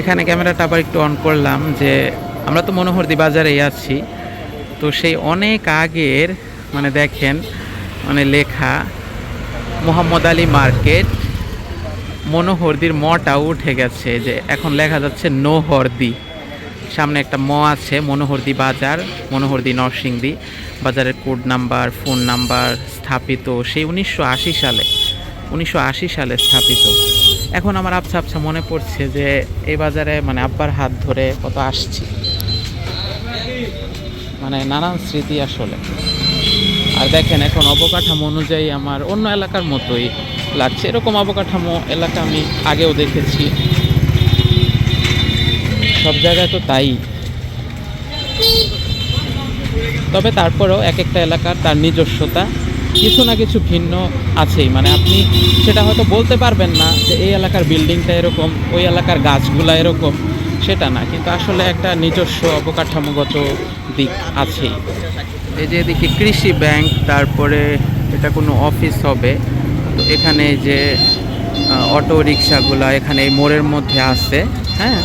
এখানে ক্যামেরাটা আবার একটু অন করলাম যে আমরা তো মনোহরদি বাজারেই আছি। তো সেই অনেক আগের মানে দেখেন মানে লেখা, মোহাম্মদ আলী মার্কেট, মনোহরদির মটাও উঠে গেছে যে এখন লেখা যাচ্ছে নোহরদি। সামনে একটা ম আছে, মনোহরদি বাজার, মনোহরদি নরসিংদী, বাজারের কোড নাম্বার, ফোন নাম্বার, স্থাপিত, সেই উনিশশো আশি সালে, উনিশশো আশি সালে স্থাপিত। এখন আমার আবছা আবছা মনে পড়ছে যে এই বাজারে মানে আব্বার হাত ধরে কত আসছি। মানে নানান স্মৃতি আসলে। আর দেখেন, এখন অবকাঠামো অনুযায়ী আমার অন্য এলাকার মতোই লাগছে। এরকম অবকাঠামো এলাকা আমি আগেও দেখেছি। সব জায়গায় তো তাই। তবে তারপরেও এক একটা এলাকার তার নিজস্বতা কিছু না কিছু ভিন্ন আছেই। মানে আপনি সেটা হয়তো বলতে পারবেন না যে এই এলাকার বিল্ডিংটা এরকম, ওই এলাকার গাছগুলা এরকম, সেটা না। কিন্তু আসলে একটা নিজস্ব অবকাঠামোগত দিক আছেই। এই যে এদিকে কৃষি ব্যাংক, তারপরে এটা কোনো অফিস হবে। তো এখানে যে অটো রিক্সাগুলা এখানে এই মোড়ের মধ্যে আছে হ্যাঁ?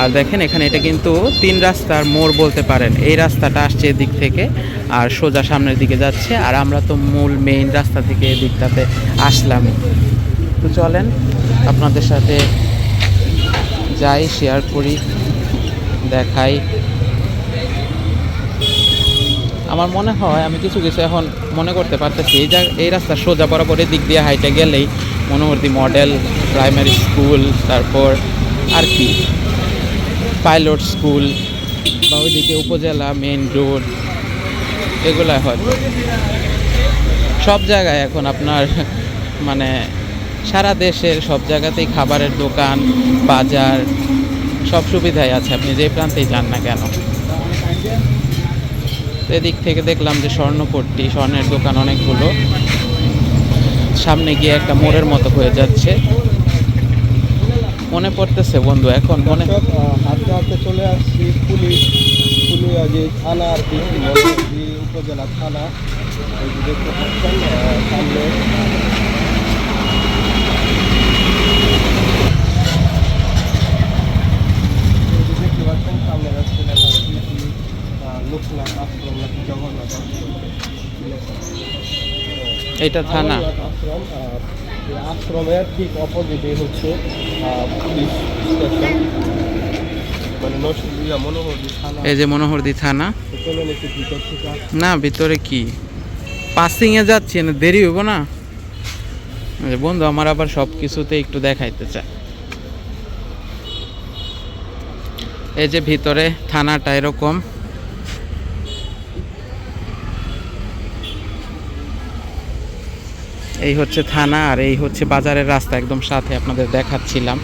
আর দেখেন এখানে এটা কিন্তু তিন রাস্তার মোড় বলতে পারেন। এই রাস্তাটা আসছে এদিক থেকে। আর সোজা সামনের দিকে যাচ্ছে, আর আমরা তো মূল মেইন রাস্তা থেকে এদিকটাতে আসলাম। তো চলেন, আপনাদের সাথে যাই শেয়ার করি, দেখাই। আমার মনে হয়, আমি কিছু কিছু এখন মনে করতে পারতেছি, এই যা এই রাস্তা সোজা বরাবর দিক দিয়ে হাইটে গেলেই মনোহরদি মডেল প্রাইমারি স্কুল তারপর আর কি। পাইলট স্কুল বা ওইদিকে উপজেলা মেইন রোড এগুলাই হয়তো সব জায়গায় এখন আপনার মানে সারা দেশের সব জায়গাতেই খাবারের দোকান, বাজার সব সুবিধাই আছে। আপনি যে প্রান্তেই যান না কেন? এদিক থেকে দেখলাম যে স্বর্ণপট্টি, স্বর্ণের দোকান অনেকগুলো। সামনে গিয়ে একটা মোড়ের মতো হয়ে যাচ্ছে। মনে পড়তেছে বন্ধু, এখন মনে হাঁটতে হাঁটতে চলে আসছি পুলিশ। পুলিশ উপজেলা থানা এই দেখতে পাচ্ছেন সামনে দেখতে পাচ্ছেন সামনে লেখা লোকনাথ আশ্রম নাকি জগন্নাথ? এটা থানা আশ্রম আশ্রমের ঠিক অপোজিটে হচ্ছে পুলিশ স্টেশন মানে থানা এই যে মনোহরদি থানা। না ভিতরে কি? পাসিংয়ে যাচ্ছি না দেরি হইব না? বন্ধু আমার আবার সব কিছুতে একটু দেখাইতে চায়। এই যে ভিতরে থানাটা এরকম। এই হচ্ছে থানা আর এই হচ্ছে বাজারের রাস্তা একদম সাথে আপনাদের দেখাচ্ছিলাম।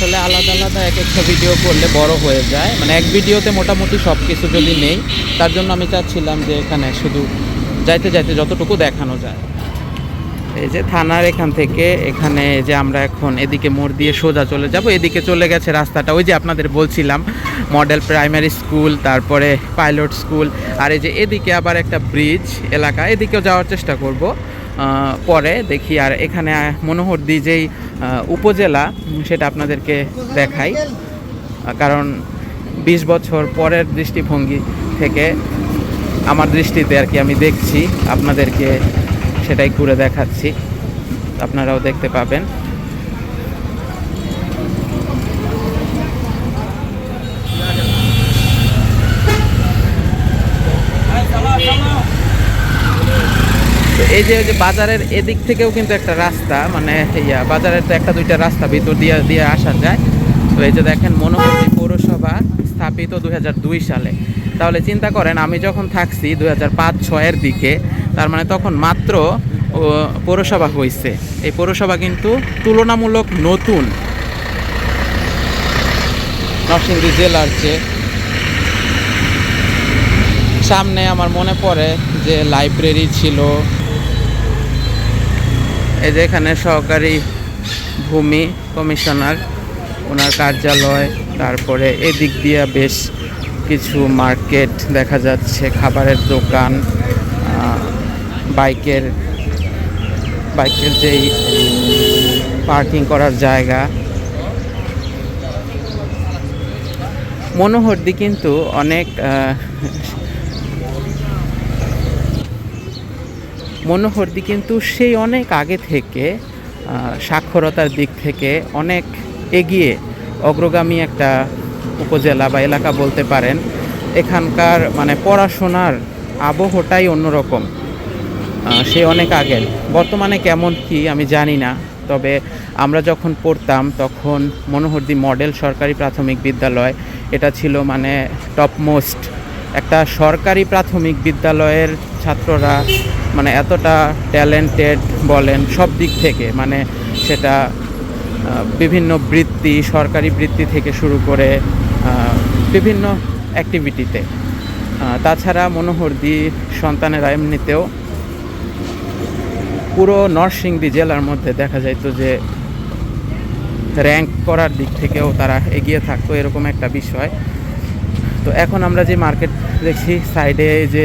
আসলে আলাদা আলাদা এক একটা ভিডিও করলে বড় হয়ে যায়। মানে এক ভিডিওতে মোটামুটি সব কিছু যদি নেই, তার জন্য আমি চাচ্ছিলাম যে এখানে শুধু যাইতে যাইতে যতটুকু দেখানো যায়। এই যে থানার এখান থেকে, এখানে যে আমরা এখন এদিকে মোড় দিয়ে সোজা চলে যাব। এদিকে চলে গেছে রাস্তাটা, ওই যে আপনাদের বলছিলাম মডেল প্রাইমারি স্কুল তারপরে পাইলট স্কুল আর এই যে এদিকে আবার একটা ব্রিজ এলাকা, এদিকেও যাওয়ার চেষ্টা করব। পরে দেখি। আর এখানে মনোহরদি যেই উপজেলা সেটা আপনাদেরকে দেখাই। কারণ বিশ বছর পরের দৃষ্টিভঙ্গি থেকে আমার দৃষ্টিতে আর কি আমি দেখছি। আপনাদেরকে সেটাই ঘুরে দেখাচ্ছি। আপনারাও দেখতে পাবেন। এই যে যে বাজারের এদিক থেকেও কিন্তু একটা রাস্তা মানে ইয়া, বাজারের তো একটা দুইটা রাস্তা ভিতর দিয়ে দিয়ে আসা যায়। তো এই যে দেখেন মনোহরী পৌরসভা স্থাপিত দু হাজার দুই সালে। তাহলে চিন্তা করেন, আমি যখন থাকছি দুই হাজার পাঁচ, ছয়ের দিকে, তার মানে তখন মাত্র পৌরসভা হয়েছে এই পৌরসভা কিন্তু তুলনামূলক নতুন। নরসিংদী জেলার চেয়ে সামনে আমার মনে পড়ে যে লাইব্রেরি ছিল এই যে এখানে সহকারী ভূমি কমিশনার, ওনার কার্যালয়, তারপরে এদিক দিয়ে বেশ কিছু মার্কেট দেখা যাচ্ছে, খাবারের দোকান বাইকের বাইকের যেই পার্কিং করার জায়গা। মনোহরদি কিন্তু অনেক মনোহরদি কিন্তু সেই অনেক আগে থেকে সাক্ষরতার দিক থেকে অনেক এগিয়ে অগ্রগামী একটা উপজেলা বা এলাকা বলতে পারেন, এখানকার মানে পড়াশোনার আবহটাই অন্যরকম সে অনেক আগের। বর্তমানে কেমন কি আমি জানি না, তবে আমরা যখন পড়তাম তখন মনোহরদি মডেল সরকারি প্রাথমিক বিদ্যালয়, এটা ছিল মানে টপমোস্ট একটা সরকারি প্রাথমিক বিদ্যালয়ের ছাত্ররা মানে এতটা ট্যালেন্টেড বলেন সব দিক থেকে মানে সেটা বিভিন্ন বৃত্তি, সরকারি বৃত্তি থেকে শুরু করে বিভিন্ন অ্যাক্টিভিটিতে তাছাড়া মনোহরদি সন্তানেরা এমনিতেও পুরো নরসিংদী জেলার মধ্যে দেখা যাইতো যে র্যাঙ্ক করার দিক থেকেও তারা এগিয়ে থাকতো, এরকম একটা বিষয়। তো এখন আমরা যে মার্কেট দেখছি সাইডে যে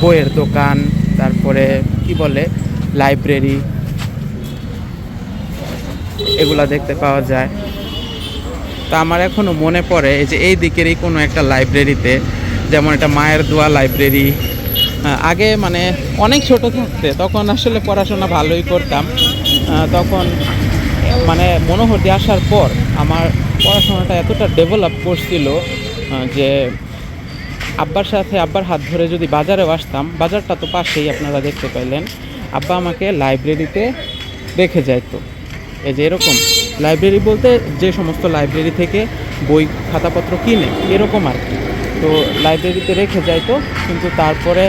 বইয়ের দোকান, তারপরে কি বলে লাইব্রেরি এগুলা দেখতে পাওয়া যায়। তো আমার এখনও মনে পড়ে এই যে এই দিকেরই কোনো একটা লাইব্রেরিতে যেমন এটা মায়ের দোয়া লাইব্রেরি আগে মানে অনেক ছোট থাকতে, তখন আসলে পড়াশোনা ভালোই করতাম। তখন মানে মনোহরদি আসার পর আমার পড়াশোনাটা এতটা ডেভেলপ করছিল যে আব্বার সাথে আব্বার হাত ধরে যদি বাজারেও আসতাম, বাজারটা তো পাশেই আপনারা দেখতে পাইলেন, আব্বা আমাকে লাইব্রেরিতে রেখে যাইতো। এই যে এরকম লাইব্রেরি বলতে যে সমস্ত লাইব্রেরি থেকে বই, খাতাপত্র কিনে, এরকম আর কি। তো লাইব্রেরিতে রেখে যাইতো, কিন্তু তারপরে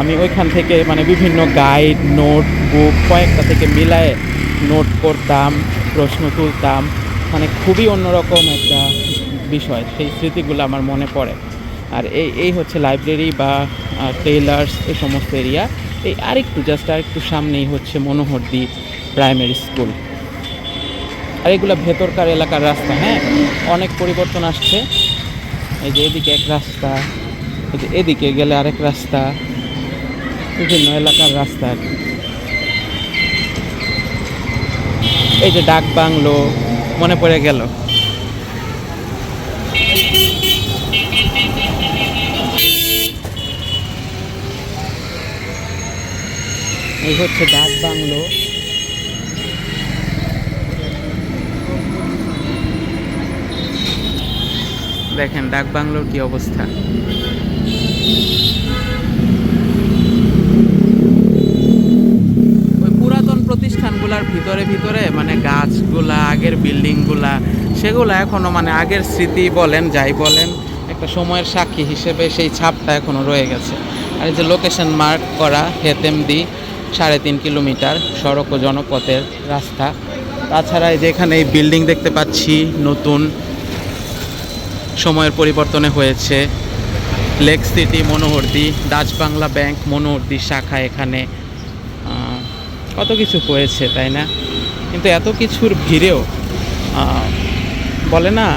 আমি ওইখান থেকে মানে বিভিন্ন গাইড নোট বুক কয়েকটা থেকে মিলায়ে নোট করতাম, প্রশ্ন তুলতাম। মানে খুবই অন্যরকম একটা বিষয়, সেই স্মৃতিগুলো আমার মনে পড়ে। আর এই এই হচ্ছে লাইব্রেরি বা টেইলার্স এই সমস্ত এরিয়া এই আরেকটু জাস্ট আরেকটু সামনেই হচ্ছে মনোহরদি প্রাইমারি স্কুল আর এগুলো ভেতরকার এলাকার রাস্তা হ্যাঁ? অনেক পরিবর্তন আসছে। এই যে এদিকে এক রাস্তা, এই যে এদিকে গেলে আরেক রাস্তা, বিভিন্ন এলাকার রাস্তা। আর। এই যে ডাক বাংলো মনে পড়ে গেল। এই হচ্ছে ডাক বাংলো। দেখেন ডাক বাংলোর কি অবস্থা ওই পুরাতন প্রতিষ্ঠানগুলার ভিতরে ভিতরে মানে গাছগুলা, আগের বিল্ডিংগুলা, সেগুলো এখনও মানে আগের স্মৃতি বলেন, যাই বলেন, একটা সময়ের সাক্ষী হিসেবে সেই ছাপটা এখনও রয়ে গেছে। আর যে লোকেশন মার্ক করা হেতেমদি সাড়ে তিন কিলোমিটার সড়ক ও জনপথের রাস্তা। তাছাড়া এই যে এখানে এই বিল্ডিং দেখতে পাচ্ছি, নতুন সময়ের পরিবর্তনে হয়েছে। Lake city Manohardi, Dutch Bangla bank Manohardi শাখা এখানে কত কিছু হয়েছে, তাই না? কিন্তু এত কিছুর ভিড়েও বলে না,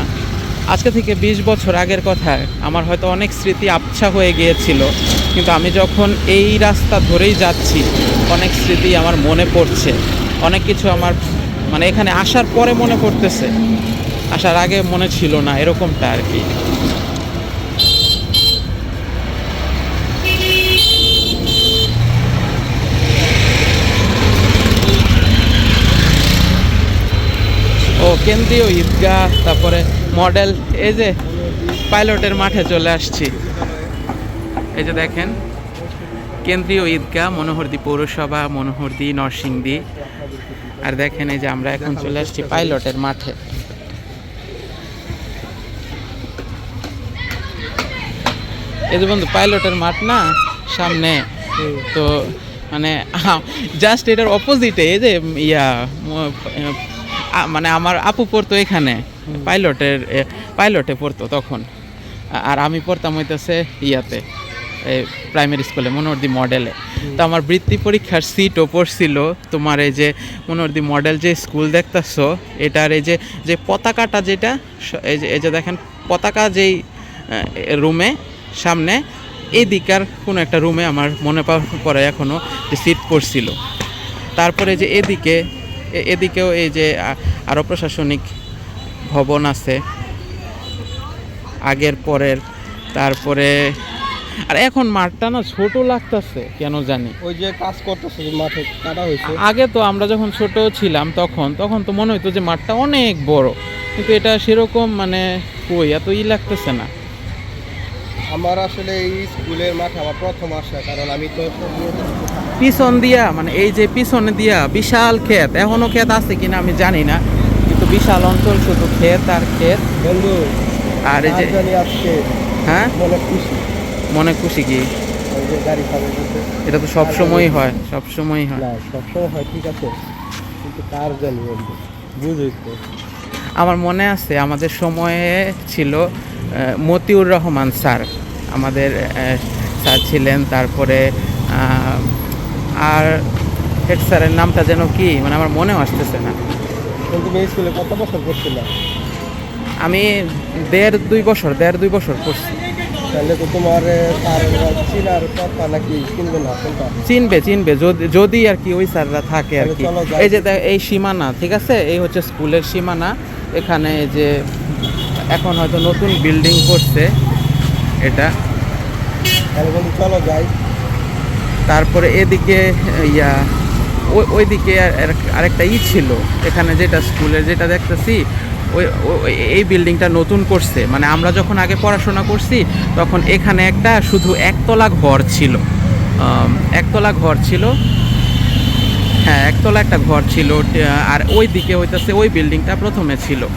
আজকে থেকে বিশ বছর আগের কথা, আমার হয়তো অনেক স্মৃতি আবছা হয়ে গিয়েছিল, কিন্তু আমি যখন এই রাস্তা ধরেই যাচ্ছি, অনেক স্মৃতি আমার মনে পড়ছে, অনেক কিছু আমার মানে এখানে আসার পরে মনে পড়তেছে, আসার আগে মনে ছিল না এরকমটা আর কি। ও কেন্দ্রীয় ঈদগাহ, তারপরে মডেল, এই যে পাইলটের মাঠে চলে আসছি। এই যে দেখেন, কেন্দ্রীয় ঈদগাহ, মনোহরদি পৌরসভা, মনোহরদি, নরসিংদী। আর দেখেন, এই যে আমরা এখন চলে আসছি পাইলটের মাঠে। এই যে বন্ধু, পাইলটের মাঠ না সামনে। তো মানে জাস্ট এটার অপোজিটে এই যে, ইয়া মানে আমার আপু পড়তো এখানে পাইলটের পাইলটে পড়তো তখন। আর আমি পড়তাম হইতেছে ইয়াতে প্রাইমারি স্কুলে মনোহরদি মডেলে। তো আমার বৃত্তি পরীক্ষার সিটও পড়ছিল তোমার এই যে মনোহরদি মডেল যে স্কুল দেখতেছো এটার এই যে যে পতাকাটা যেটা এই যে এই যে দেখেন পতাকা যেই রুমে সামনে এদিকার কোনো একটা রুমে আমার মনে পড়ে এখনও যে সিট পড়ছিল। তারপরে যে এদিকে এদিকেও এই যে আরও প্রশাসনিক ভবন আছে। আগের পরের তারপরে আর এখন মাঠটা না ছোট লাগতেছে কেন জানি। ওই যে কাজ করতেছে মাঠে কাটা হয়েছে। আগে তো আমরা যখন ছোট ছিলাম তখন তখন তো মনে হতো যে মাঠটা অনেক বড়। কিন্তু এটা সেরকম মানে কই এত ই লাগতেছে না। আমার আসলে এই স্কুলের মাঠে আমার প্রথম আসা কারণ আমি তো পিছন দিয়া মানে এই যে পিছনে দিয়া বিশাল ক্ষেত এখনও ক্ষেত আছে কিনা আমি জানি না কিন্তু বিশাল অঞ্চল শুধু ক্ষেত আর ক্ষেত। বন্ধু আর এই যে আজকে হ্যাঁ? মনে খুশি। মনে খুশি কি? এটা তো সব সময়ই হয় সব সময়ই হয়। না সবসময় হয় ঠিক আছে। কিন্তু কার জানি বন্ধু বুঝিস তো। আমার মনে আছে আমাদের সময়ে ছিল মতিউর রহমান স্যার। আমাদের স্যার ছিলেন তারপরে আর হেড স্যারের নামটা যেন কি মানে আমার মনেও আসতেছে না। তুমি স্কুলে কত বছর পড়ছিলে? আমি দেড় দুই বছর দেড় দুই বছর পড়ছি। তাহলে তো তোমার চিনার কথা নাকি কিনবে না চিনবে চিনবে যদি আর কি ওই স্যাররা থাকে আর কি। এই যে এই সীমানা ঠিক আছে? এই হচ্ছে স্কুলের সীমানা। এখানে যে এখন হয়তো নতুন বিল্ডিং করছে। এটা। চলো যাই। তারপরে এদিকে ইয়া ওই ওইদিকে আর- আর- আরেকটা ই ছিল। এখানে যেটা স্কুলের যেটা দেখতেছি ওই এই বিল্ডিংটা নতুন করছে। মানে আমরা যখন আগে পড়াশোনা করছি তখন এখানে একটা শুধু একতলা ঘর ছিল। একতলা ঘর ছিল। হ্যাঁ একতলা একটা ঘর ছিল। আর ওই দিকে হইতেছে ওই বিল্ডিংটা প্রথমে ছিল।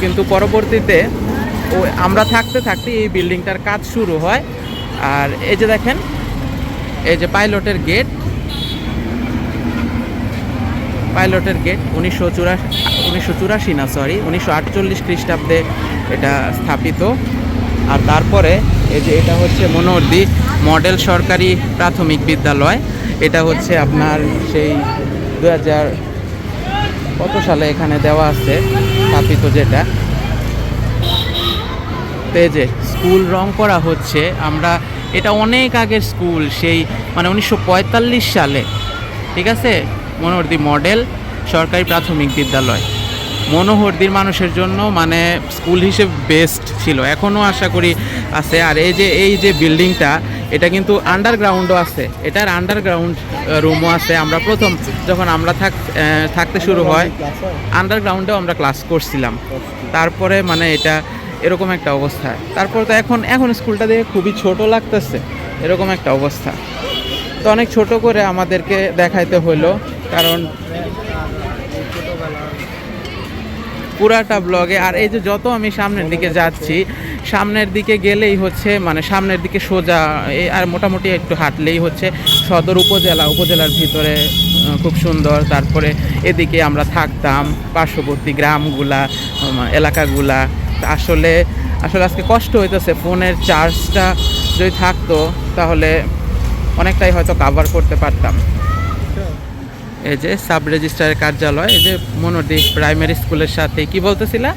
কিন্তু পরবর্তীতে আমরা থাকতে থাকতে এই বিল্ডিংটার কাজ শুরু হয়। আর এই যে দেখেন, এই যে পাইলটের গেট। পাইলটের গেট উনিশশো চুরাশি উনিশশো চুরাশি না সরি উনিশশো আটচল্লিশ খ্রিস্টাব্দে এটা স্থাপিত। আর তারপরে এই যে এটা হচ্ছে মনোহরদি মডেল সরকারি প্রাথমিক বিদ্যালয়। এটা হচ্ছে আপনার সেই দু হাজার কত সালে এখানে দেওয়া আছে, স্থাপিত যেটা। এই যে স্কুল রং করা হচ্ছে, আমরা এটা অনেক আগের স্কুল, সেই মানে উনিশশো পঁয়তাল্লিশ সালে, ঠিক আছে? মনোহরদি মডেল, সরকারি প্রাথমিক বিদ্যালয়। মনোহরদির মানুষের জন্য মানে স্কুল হিসেবে বেস্ট ছিল। এখনও আশা করি আছে। আর এই যে এই যে বিল্ডিংটা, এটা কিন্তু আন্ডারগ্রাউন্ডও আছে। এটার আন্ডারগ্রাউন্ড রুমও আছে। আমরা প্রথম যখন আমরা থাক থাকতে শুরু হয় আন্ডারগ্রাউন্ডেও আমরা ক্লাস করছিলাম। তারপরে মানে এটা এরকম একটা অবস্থা। তারপর তো এখন এখন স্কুলটা দেখে খুবই ছোট লাগতেছে। এরকম একটা অবস্থা। তো অনেক ছোট করে আমাদেরকে দেখাইতে হলো কারণ পুরাটা ব্লগে আর এই যে যত আমি সামনের দিকে যাচ্ছি, সামনের দিকে গেলেই হচ্ছে মানে সামনের দিকে সোজা আর মোটামুটি একটু হাঁটলেই হচ্ছে, সদর উপজেলা, উপজেলার ভিতরে খুব সুন্দর। তারপরে এদিকে আমরা থাকতাম, পার্শ্ববর্তী গ্রামগুলা এলাকাগুলা। আসলে আসলে আজকে কষ্ট হইতেছে। ফোনের চার্জটা যদি থাকতো তাহলে অনেকটাই হয়তো কাভার করতে পারতাম। এই যে সাব রেজিস্ট্রারের কার্যালয় এই যে মনোদি প্রাইমারি স্কুলের সাথে কি বলতেছিলা?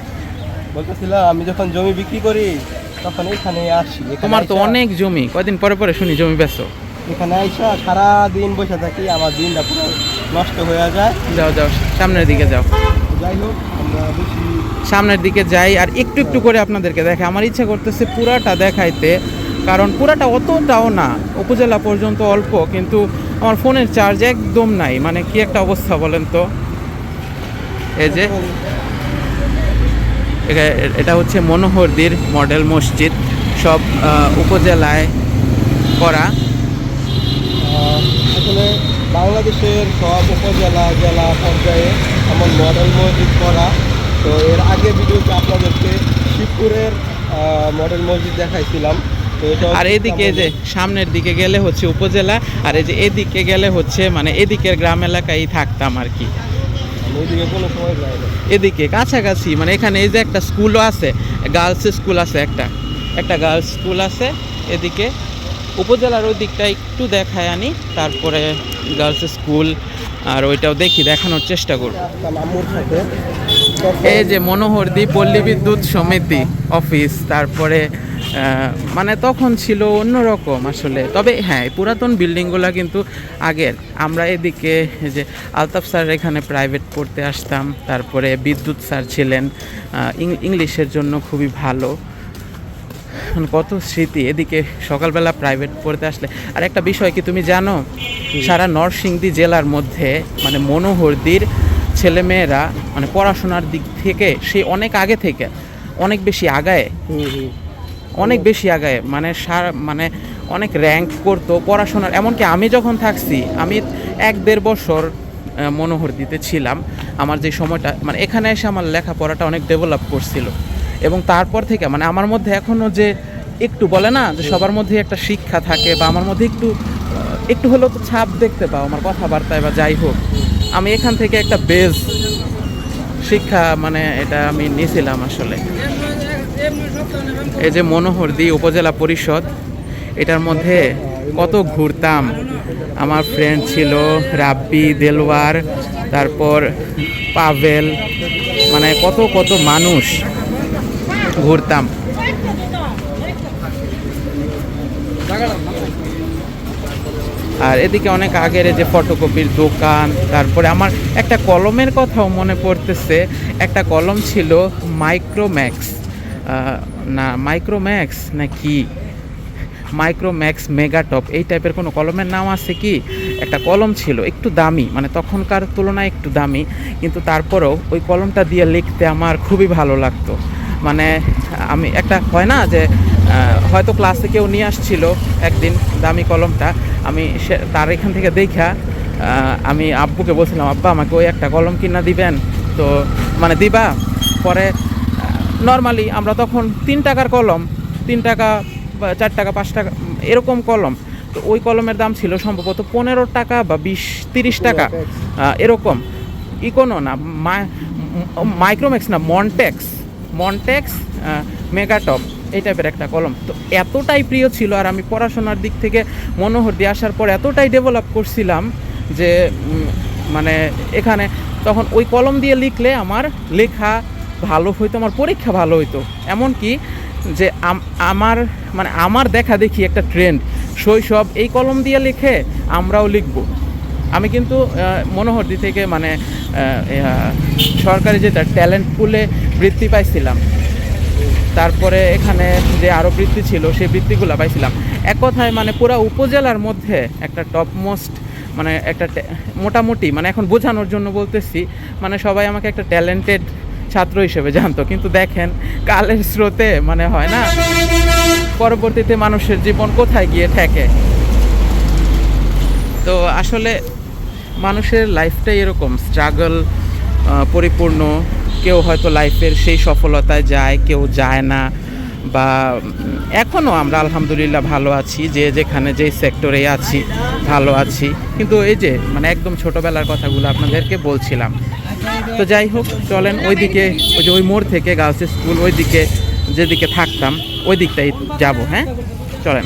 বলতেছিলাম আমি যখন জমি বিক্রি করি তখন এখানে আসি। তোমার তো অনেক জমি কয়দিন পরে পরে শুনি জমি বেচো এখানে আইসা সারা দিন বসে থাকি আমার দিনটা পুরো নষ্ট হয়ে যায়। যাও যাও সামনের দিকে যাও। যাই হোক সামনের দিকে যাই আর একটু একটু করে আপনাদেরকে দেখে আমার ইচ্ছা করতেছে পুরাটা দেখাইতে, কারণ পুরাটা অতটাও না, উপজেলা পর্যন্ত অল্প, কিন্তু আমার ফোনের চার্জ একদম নাই। মানে কি একটা অবস্থা বলেন তো? এই যে, এটা হচ্ছে মনোহরদির মডেল মসজিদ। সব উপজেলায় করা। বাংলাদেশের সব উপজেলা জেলা পর্যায়ে এমন মডেল মসজিদ করা। তো এর আগে ভিডিওতে আপনাদেরকে শিবপুরের মডেল মসজিদ দেখাইছিলাম। তো আর এদিকে যে সামনের দিকে গেলে হচ্ছে উপজেলা আর এই যে এদিকে গেলে হচ্ছে মানে এদিকের গ্রাম এলাকায় থাকতাম আর কি। ওইদিকে কোনো সময় যায় না এদিকে কাছাকাছি মানে এখানে এই যে একটা স্কুলও আছে গার্লস স্কুল আছে একটা। একটা গার্লস স্কুল আছে এদিকে উপজেলার ওই দিকটা একটু দেখায় আনি, তারপরে গার্লস স্কুল আর ওইটাও দেখি, দেখানোর চেষ্টা করব। এই যে মনোহরদি পল্লী বিদ্যুৎ সমিতি অফিস তারপরে মানে তখন ছিল অন্যরকম আসলে। তবে হ্যাঁ পুরাতন বিল্ডিংগুলো কিন্তু আগের। আমরা এদিকে যে আলতাফ স্যার এখানে প্রাইভেট পড়তে আসতাম, তারপরে বিদ্যুৎ স্যার ছিলেন ইংলিশের জন্য খুবই ভালো। কত স্মৃতি? এদিকে সকালবেলা প্রাইভেট পড়তে আসলে। আর একটা বিষয় কি তুমি জানো? সারা নরসিংদী জেলার মধ্যে মানে মনোহরদির ছেলেমেয়েরা মানে পড়াশোনার দিক থেকে সে অনেক আগে থেকে অনেক বেশি আগায়। অনেক বেশি আগায়। মানে সার মানে অনেক র্যাঙ্ক করতো পড়াশোনার। এমনকি আমি যখন থাকছি আমি এক দেড় বছর মনোহর দিতে ছিলাম। আমার যে সময়টা মানে এখানে এসে আমার লেখাপড়াটা অনেক ডেভেলপ করছিল। এবং তারপর থেকে মানে আমার মধ্যে এখনও যে একটু বলে না, যে সবার মধ্যে একটা শিক্ষা থাকে বা আমার মধ্যে একটু একটু হলেও তো ছাপ দেখতে পাও আমার কথাবার্তায় বা যাই হোক, আমি এখান থেকে একটা বেজ শিক্ষা মানে এটা আমি নিয়েছিলাম আসলে। এই যে মনোহরদি উপজেলা পরিষদ, এটার মধ্যে কত ঘুরতাম। আমার ফ্রেন্ড ছিল রাব্বি দেলওয়ার, তারপর পাভেল মানে কত কত মানুষ। ঘুরতাম। আর এদিকে অনেক আগের যে ফটোকপির দোকান, তারপরে আমার একটা কলমের কথাও মনে পড়তেছে। একটা কলম ছিল মাইক্রোম্যাক্স না মাইক্রোম্যাক্স না কি মাইক্রোম্যাক্স মেগাটপ এই টাইপের কোনো কলমের নাম আছে কি? একটা কলম ছিল, একটু দামি মানে তখনকার তুলনায় একটু দামি, কিন্তু তারপরেও ওই কলমটা দিয়ে লিখতে আমার খুবই ভালো লাগতো। মানে আমি একটা হয় না যে হয়তো ক্লাসে কেউ নিয়ে আসছিল একদিন দামি কলমটা আমি সে তার এখান থেকে দেখা আমি আব্বুকে বলছিলাম আব্বা আমাকে ওই একটা কলম কিনা দিবেন। তো মানে দিবা? পরে নর্মালি আমরা তখন তিন টাকার কলম তিন টাকা চার টাকা পাঁচ টাকা এরকম কলম। তো ওই কলমের দাম ছিল সম্ভবত পনেরো টাকা বা বিশ তিরিশ টাকা। এরকম। ইকোনো না মাইক্রোম্যাক্স না মনটেক্স মনটেক্স মেগাটপ এই টাইপের একটা কলম। তো এতটাই প্রিয় ছিল আর আমি পড়াশোনার দিক থেকে মনোহর দিয়ে আসার পর এতটাই ডেভেলপ করছিলাম যে মানে এখানে তখন ওই কলম দিয়ে লিখলে আমার লেখা ভালো হইতো, আমার পরীক্ষা ভালো হইতো। এমনকি যে আম- আমার মানে আমার দেখা দেখি একটা ট্রেন্ড শৈশব এই কলম দিয়ে লিখে আমরাও লিখব। আমি কিন্তু মনোহরদি থেকে মানে সরকারি যেটা ট্যালেন্ট পুলে বৃত্তি পাইছিলাম। তারপরে এখানে যে আরও বৃত্তি ছিল, সেই বৃত্তিগুলো পাইছিলাম। এক কথায় মানে পুরো উপজেলার মধ্যে একটা টপ মোস্ট মানে একটা মোটামুটি মানে এখন বোঝানোর জন্য বলতেছি মানে সবাই আমাকে একটা ট্যালেন্টেড ছাত্র হিসেবে জানতো। কিন্তু দেখেন, কালের স্রোতে মানে হয় না, পরবর্তীতে মানুষের জীবন কোথায় গিয়ে ঠেকে? তো আসলে মানুষের লাইফটাই এরকম স্ট্রাগল পরিপূর্ণ কেউ হয়তো লাইফের সেই সফলতায় যায়, কেউ যায় না বা এখনও আমরা আলহামদুলিল্লাহ ভালো আছি, যে যেখানে যেই সেক্টরে আছি ভালো আছি। কিন্তু এই যে মানে একদম ছোটোবেলার কথাগুলো আপনাদেরকে বলছিলাম। তো যাই হোক, চলেন ওইদিকে, ওই যে ওই মোড় থেকে গার্লস স্কুল ওইদিকে যেদিকে থাকতাম ওই দিকটাই যাব হ্যাঁ? চলেন।